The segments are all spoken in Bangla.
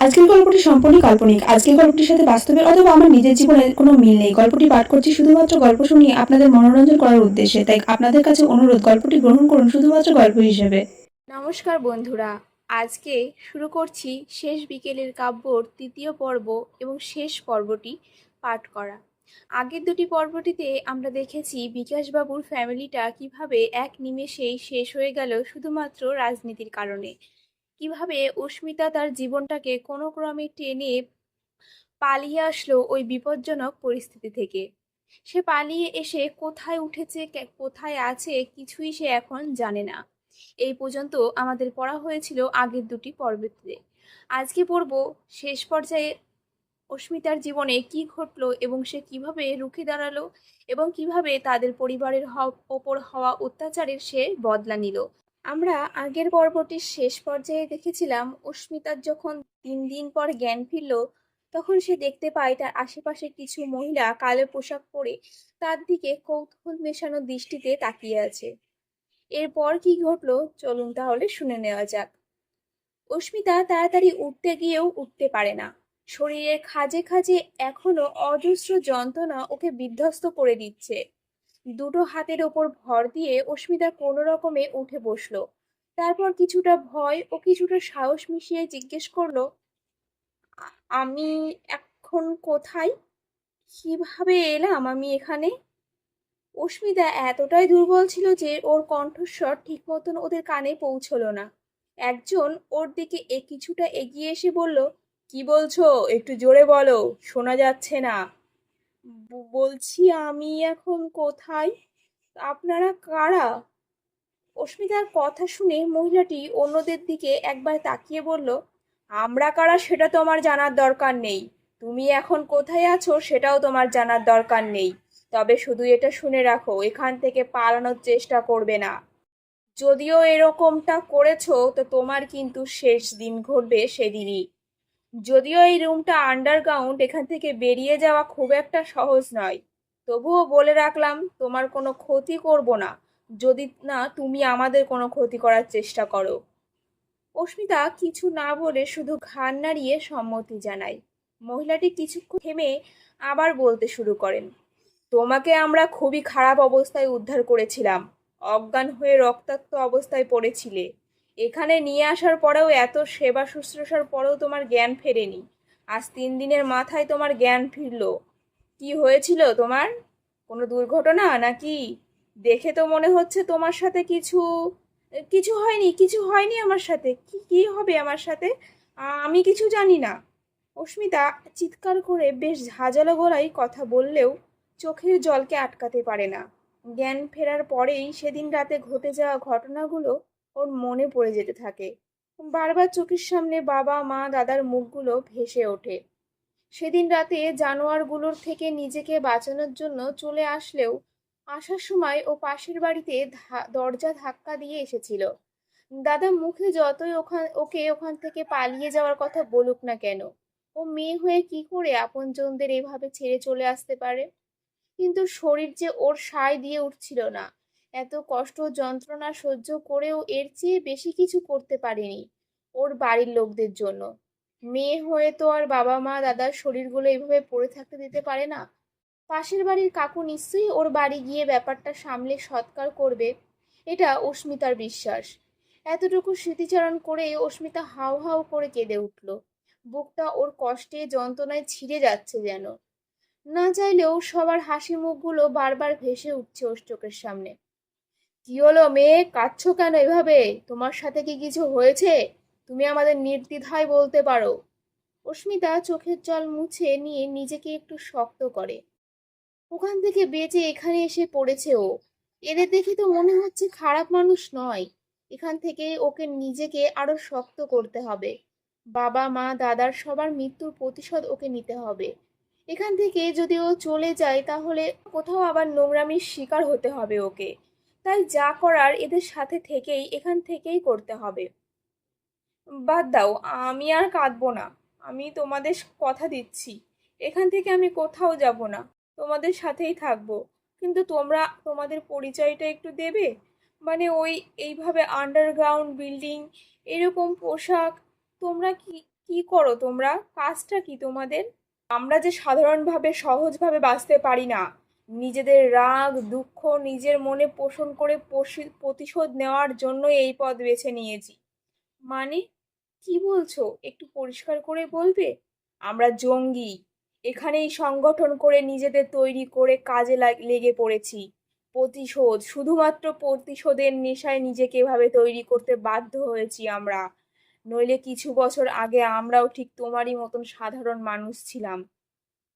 আজকের গল্পটি সম্পূর্ণ কাল্পনিক। আজকের গল্পটির সাথে বাস্তবের অথবা আমার নিজের জীবনের কোনো মিল নেই। গল্পটি পাঠ করছি শুধুমাত্র গল্প শুনিয়ে আপনাদের মনোরঞ্জন করার উদ্দেশ্যে, তাই আপনাদের কাছে অনুরোধ, গল্পটি গ্রহণ করুন শুধুমাত্র গল্প হিসেবে। নমস্কার বন্ধুরা, আজকে শুরু করছি শেষ বিকেলের কাব্যর তৃতীয় পর্ব এবং শেষ পর্বটি পাঠ করা। আগের দুটি পর্বটিতে আমরা দেখেছি বিকাশবাবুর ফ্যামিলিটা কীভাবে এক নিমেষেই শেষ হয়ে গেল শুধুমাত্র রাজনীতির কারণে। কীভাবে অস্মিতা তার জীবনটাকে কোনো ক্রমে টেনে পালিয়ে আসলো ওই বিপজ্জনক পরিস্থিতি থেকে? সে পালিয়ে এসে কোথায় উঠেছে কোথায় আছে কিছুই সে এখন জানে না। এই পর্যন্ত আমাদের পড়া হয়েছিল আগের দুটি পর্বতে। আজকে পড়ব শেষ পর্যায়ে অস্মিতার জীবনে কি ঘটলো এবং সে কীভাবে রুখে দাঁড়াল এবং কীভাবে তাদের পরিবারের ওপর হওয়া অত্যাচারের সে বদলা নিল। আমরা আগের পর্বটির শেষ পর্যায়ে দেখেছিলাম অস্মিতার যখন তিন দিন পর জ্ঞান ফিরল, তখন সে দেখতে পায় তার আশেপাশে কিছু মহিলা কালো পোশাক পরে তার দিকে কৌতূহল মেশানো দৃষ্টিতে তাকিয়ে আছে। এরপর কি ঘটলো চলুন তাহলে শুনে নেওয়া যাক। অস্মিতা তাড়াতাড়ি উঠতে গিয়েও উঠতে পারে না। শরীরের খাজে খাজে এখনও অজস্র যন্ত্রণা ওকে বিধ্বস্ত করে দিচ্ছে। দুটো হাতের ওপর ভর দিয়ে অস্মিতা কোনো রকমে উঠে বসল। তারপর কিছুটা ভয় ও কিছুটা সাহস মিশিয়ে জিজ্ঞেস করল "আ- আমি এখন কোথায়? কীভাবে এলাম আমি এখানে? অস্মিতা এতটাই দুর্বল ছিল যে ওর কণ্ঠস্বর ঠিক মতন ওদের কানে পৌঁছলো না। একজন ওর দিকে এ কিছুটা এগিয়ে এসে বলল, কি বলছো? একটু জোরে বলো, শোনা যাচ্ছে না। বলছি আমি এখন কোথায়? আপনারা কারা? অস্মিতার কথা শুনে মহিলাটি অন্যদের দিকে একবার তাকিয়ে বলল, আমরা কারা সেটা তোমার জানার দরকার নেই। তুমি এখন কোথায় আছো সেটাও তোমার জানার দরকার নেই। তবে শুধু এটা শুনে রাখো, এখান থেকে পালানোর চেষ্টা করবে না। যদিও এরকমটা করেছ, তো তোমার কিন্তু শেষ দিন ঘটবে সেদিনই। যদিও এই রুমটা আন্ডারগ্রাউন্ড এখান থেকে বেরিয়ে যাওয়া খুব একটা সহজ নয়। তবুও বলে রাখলাম, তোমার কোনো ক্ষতি করব না। যদি না, তুমি আমাদের কোনো ক্ষতি করার চেষ্টা করো। অস্মিতা কিছু না বলে শুধু ঘাড় নাড়িয়ে সম্মতি জানায়। মহিলাটি কিছুক্ষণ থেমে আবার বলতে শুরু করেন, তোমাকে আমরা খুবই খারাপ অবস্থায় উদ্ধার করেছিলাম। অজ্ঞান হয়ে রক্তাক্ত অবস্থায় পড়েছিলে। এখানে নিয়ে আসার পরেও এত সেবা শুশ্রূষার পরেও তোমার জ্ঞান ফেরেনি। আজ তিন দিনের মাথায় তোমার জ্ঞান ফিরল। কি হয়েছিল তোমার? কোনো দুর্ঘটনা নাকি? দেখে তো মনে হচ্ছে তোমার সাথে কিছু কিছু হয়নি কিছু হয়নি আমার সাথে। কি কি হবে আমার সাথে? আমি কিছু জানি না। অস্মিতা চিৎকার করে বেশ ঝাঁঝালো গলায় কথা বললেও চোখের জলকে আটকাতে পারে না। জ্ঞান ফেরার পরেই সেদিন রাতে ঘটে যাওয়া ঘটনাগুলো ওর মনে পড়ে যেতে থাকে। বারবার চোখের সামনে বাবা, মা, দাদার মুখগুলো ভেসে ওঠে। সেদিন রাতে জানোয়ারগুলোর থেকে নিজেকে বাঁচানোর জন্য চলে আসলেও আসার সময় ও পাশের বাড়িতে দরজা ধাক্কা দিয়ে এসেছিল। দাদা মুখে যতই ওখান, ওকে ওখান থেকে পালিয়ে যাওয়ার কথা বলুক না কেন, ও মেয়ে হয়ে কি করে আপনজনদের এভাবে ছেড়ে চলে আসতে পারে? কিন্তু শরীর যে ওর সায় দিয়ে উঠছিল না। এত কষ্ট যন্ত্রণা সহ্য করেও এর চেয়ে বেশি কিছু করতে পারেনি ওর বাড়ির লোকদের জন্য। মেয়ে হয়ে তো আর বাবা মা দাদার শরীরগুলো এভাবে পড়ে থাকতে দিতে পারে না। পাশের বাড়ির কাকু নিশ্চয়ই ওর বাড়ি গিয়ে ব্যাপারটা সামলে সৎকার করবে, এটা অস্মিতার বিশ্বাস। এতটুকু স্মৃতিচারণ করে অস্মিতা হাউ হাউ করে কেঁদে উঠল। বুকটা ওর কষ্টে, যন্ত্রণায় ছিঁড়ে যাচ্ছে যেন। না চাইলেও সবার হাসি মুখগুলো বারবার ভেসে উঠছে ওর চোখের সামনে। কি হলো মেয়ে? কাঁদছো কেন এভাবে? তোমার সাথে কি কিছু হয়েছে? তুমি আমাদের নির্দ্বিধায় বলতে পারো। অস্মিতা চোখের জল মুছে নিয়ে নিজেকে একটু শক্ত করে। ওখান থেকে বেঁচে এখানে এসে পড়েছে ও। এদের দেখে তো মনে হচ্ছে খারাপ মানুষ নয়। এখান থেকে ওকে নিজেকে আরও শক্ত করতে হবে। বাবা, মা, দাদার সবার মৃত্যুর প্রতিশোধ ওকে নিতে হবে। এখান থেকে যদি ও চলে যায় তাহলে কোথাও আবার নোংরামির শিকার হতে হবে ওকে। তাই যা করার এদের সাথে থেকেই, এখান থেকেই করতে হবে। বাদ দাও, আমি আর কাঁদবো না। আমি তোমাদের কথা দিচ্ছি। এখান থেকে আমি কোথাও যাব না। তোমাদের সাথেই থাকব। কিন্তু তোমরা তোমাদের পরিচয়টা একটু দেবে? মানে ওই, এইভাবে আন্ডারগ্রাউন্ড বিল্ডিং এরকম পোশাক, তোমরা কি কি করো তোমরা? কাজটা কি তোমাদের? আমরা যে সাধারণভাবে, সহজভাবে বাঁচতে পারি না। নিজেদের রাগ, দুঃখ নিজের মনে পোষণ করে প্রতিশোধ নেওয়ার জন্য এই পথ বেছে নিয়েছি। মানে? কি বলছো? একটু পরিষ্কার করে বলবে? আমরা জঙ্গি। এখানেই সংগঠন করে নিজেদের তৈরি করে কাজে লাগ- লেগে পড়েছি। প্রতিশোধ, শুধুমাত্র প্রতিশোধের নেশায় নিজেকে এভাবে তৈরি করতে বাধ্য হয়েছি আমরা। নইলে কিছু বছর আগে আমরাও ঠিক তোমারই মতন সাধারণ মানুষ ছিলাম।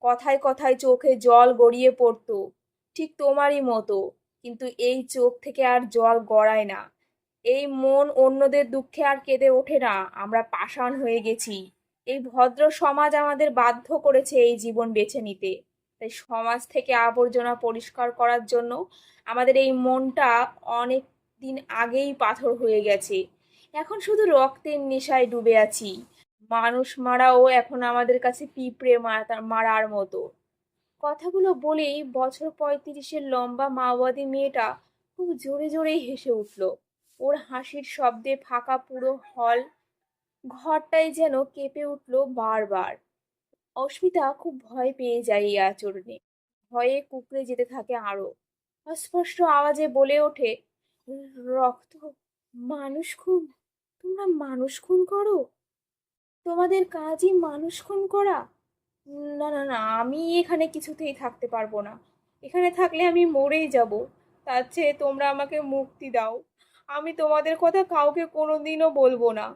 কথায় কথায় চোখে জল গড়িয়ে পড়তো। ঠিক তোমারই মতো, কিন্তু এই চোখ থেকে আর জল গড়ায় না। এই মন অন্যদের দুঃখে আর কেঁদে ওঠে না, আমরা পাষাণ হয়ে গেছি। এই ভদ্র সমাজ আমাদের বাধ্য করেছে এই জীবন বেছে নিতে। তাই সমাজ থেকে আবর্জনা পরিষ্কার করার জন্য আমাদের এই মনটা অনেক দিন আগেই পাথর হয়ে গেছে। এখন শুধু রক্তের নেশায় ডুবে আছি। মানুষ মারাও এখন আমাদের কাছে পিঁপড়ে মারা মারার মতো। কথাগুলো বলেই বছর পঁয়ত্রিশের লম্বা মাওবাদী মেয়েটা খুব জোরে জোরেই হেসে উঠল। ওর হাসির শব্দে ফাঁকা পুরো হল ঘরটাই যেন কেঁপে উঠল বারবার। অস্মিতা খুব ভয় পেয়ে যায় এই আচরণে। ভয়ে কুকড়ে যেতে থাকে আরও অস্পষ্ট আওয়াজে বলে ওঠে, রক্ত, মানুষ খুন? তোমরা মানুষ খুন করো? তোমাদের কাজই মানুষ খুন করা? না না না, আমি এখানে কিছুতেই থাকতে পারব না। এখানে থাকলে আমি মরেই যাব। তার চেয়ে তোমরা আমাকে মুক্তি দাও। আমি তোমাদের কথা কাউকে কোনো দিনও বলব না।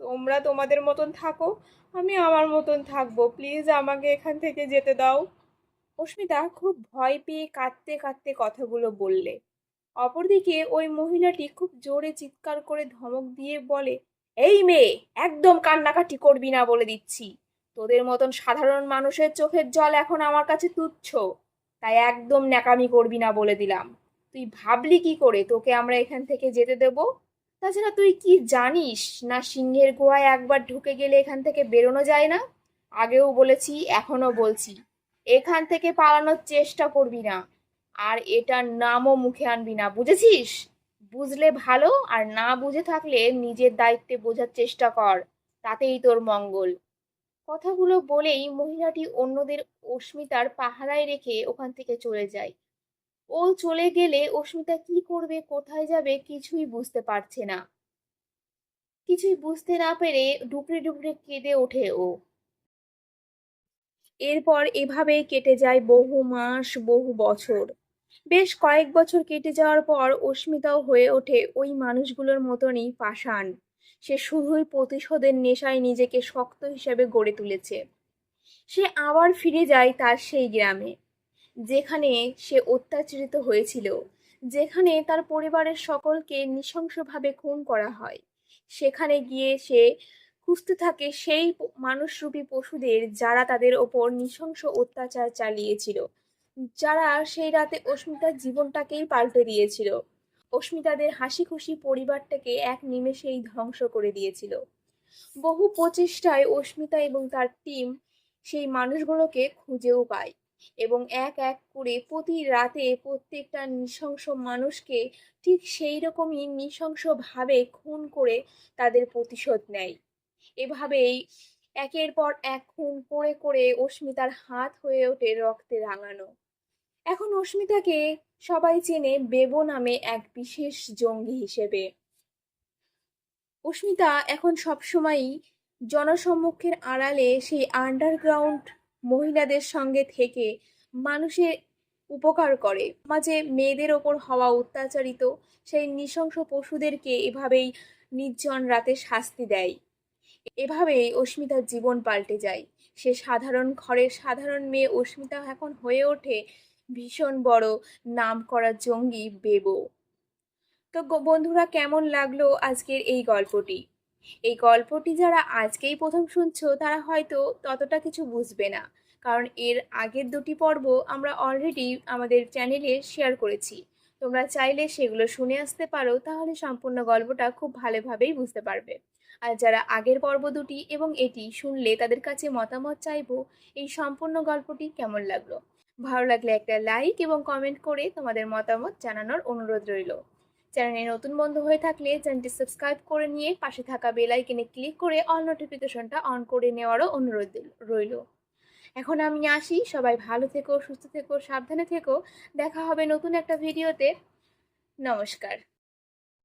তোমরা তোমাদের মতন থাকো, আমি আমার মতন থাকব। প্লিজ আমাকে এখান থেকে যেতে দাও। অস্মিতা খুব ভয় পেয়ে কাঁদতে কাঁদতে কথাগুলো বললে। অপরদিকে ওই মহিলাটি খুব জোরে চিৎকার করে ধমক দিয়ে বলে এই মেয়ে, একদম কান্নাকাটি করবি না বলে দিচ্ছি। তোদের মতন সাধারণ মানুষের চোখের জল এখন আমার কাছে তুচ্ছ। তাই একদম ন্যাকামি করবি না বলে দিলাম। তুই ভাবলি কি করে? তোকে আমরা এখান থেকে যেতে দেব? তাছাড়া তুই কি জানিস? না সিংহের গুহায় একবার ঢুকে গেলে এখান থেকে বেরোনো যায় না? আগেও বলেছি এখনও বলছি। এখান থেকে পালানোর চেষ্টা করবি না। আর এটার নামও মুখে আনবি না, বুঝেছিস? বুঝলে ভালো, আর না বুঝে থাকলে নিজের দায়িত্বে বোঝার চেষ্টা কর, তাতেই তোর মঙ্গল। কথাগুলো বলেই মহিলাটি অন্যদের অস্মিতার পাহারায় রেখে ওখান থেকে চলে যায়। ও চলে গেলে অস্মিতা কি করবে, কোথায় যাবে কিছুই বুঝতে পারছে না। কিছুই বুঝতে না পেরে ডুকরে ডুকরে কেঁদে ওঠে ও। এরপর এভাবেই কেটে যায় বহু মাস, বহু বছর। বেশ কয়েক বছর কেটে যাওয়ার পর অস্মিতাও হয়ে ওঠে ওই মানুষগুলোর মতনই পাষাণ। সে শুধুই প্রতিশোধের নেশায় নিজেকে শক্ত হিসেবে গড়ে তুলেছে। সে আবার ফিরে যায় তার সেই গ্রামে, যেখানে সে অত্যাচারিত হয়েছিল, যেখানে তার পরিবারের সকলকে নৃশংসভাবে খুন করা হয়। সেখানে গিয়ে সে খুঁজতে থাকে সেই মানুষরূপী পশুদের যারা তাদের ওপর নৃশংস অত্যাচার চালিয়েছিল। যারা সেই রাতে অস্মিতার জীবনটাকেই পাল্টে দিয়েছিল। অস্মিতাদের হাসি খুশি পরিবারটাকে এক নিমেষেই ধ্বংস করে দিয়েছিল। বহু প্রচেষ্টায় অস্মিতা এবং তার টিম সেই মানুষগুলোকে খুঁজেও পায় এবং এক এক করে প্রতি রাতে প্রত্যেকটা নৃশংস মানুষকে ঠিক সেই রকমই নৃশংসভাবে খুন করে তাদের প্রতিশোধ নেয়। এভাবেই একের পর এক খুন করে করে অস্মিতার হাত হয়ে ওঠে রক্তে রাঙানো। এখন অস্মিতাকে সবাই চেনে বেবো নামে এক বিশেষ জঙ্গি হিসেবে। অস্মিতা এখন সবসময়ই জনসম্মুখের আড়ালে সেই আন্ডারগ্রাউন্ড মহিলাদের সঙ্গে থেকে মানুষের উপকার করে। সমাজে মেয়েদের ওপর হওয়া অত্যাচারিত সেই নৃশংস পশুদেরকে এভাবেই নির্জন রাতে শাস্তি দেয়। এভাবেই অস্মিতার জীবন পাল্টে যায়। সে সাধারণ ঘরের সাধারণ মেয়ে অস্মিতা এখন হয়ে ওঠে ভীষণ বড় নাম করা জঙ্গি বেবো। তো বন্ধুরা কেমন লাগল আজকের এই গল্পটি? এই গল্পটি যারা আজকেই প্রথম শুনছো, তারা হয়তো ততটা কিছু বুঝবে না। কারণ এর আগের দুটি পর্ব আমরা অলরেডি আমাদের চ্যানেলে শেয়ার করেছি। তোমরা চাইলে সেগুলো শুনে আসতে পারো, তাহলে সম্পূর্ণ গল্পটা খুব ভালোভাবেই বুঝতে পারবে। আর যারা আগের পর্ব দুটি এবং এটি শুনলে তাদের কাছে মতামত চাইব, এই সম্পূর্ণ গল্পটি কেমন লাগল? ভালো লাগলে একটা লাইক এবং কমেন্ট করে তোমাদের মতামত জানানোর অনুরোধ রইল। চ্যানেলে নতুন বন্ধু হয়ে থাকলে চ্যানেলটি সাবস্ক্রাইব করে নিয়ে পাশে থাকা বেল আইকনে ক্লিক করে অল নোটিফিকেশনটা অন করে নেওয়ারও অনুরোধ রইল। এখন আমি আসি, সবাই ভালো থেকো, সুস্থ থেকো, সাবধানে থেকো। দেখা হবে নতুন একটা ভিডিওতে নমস্কার।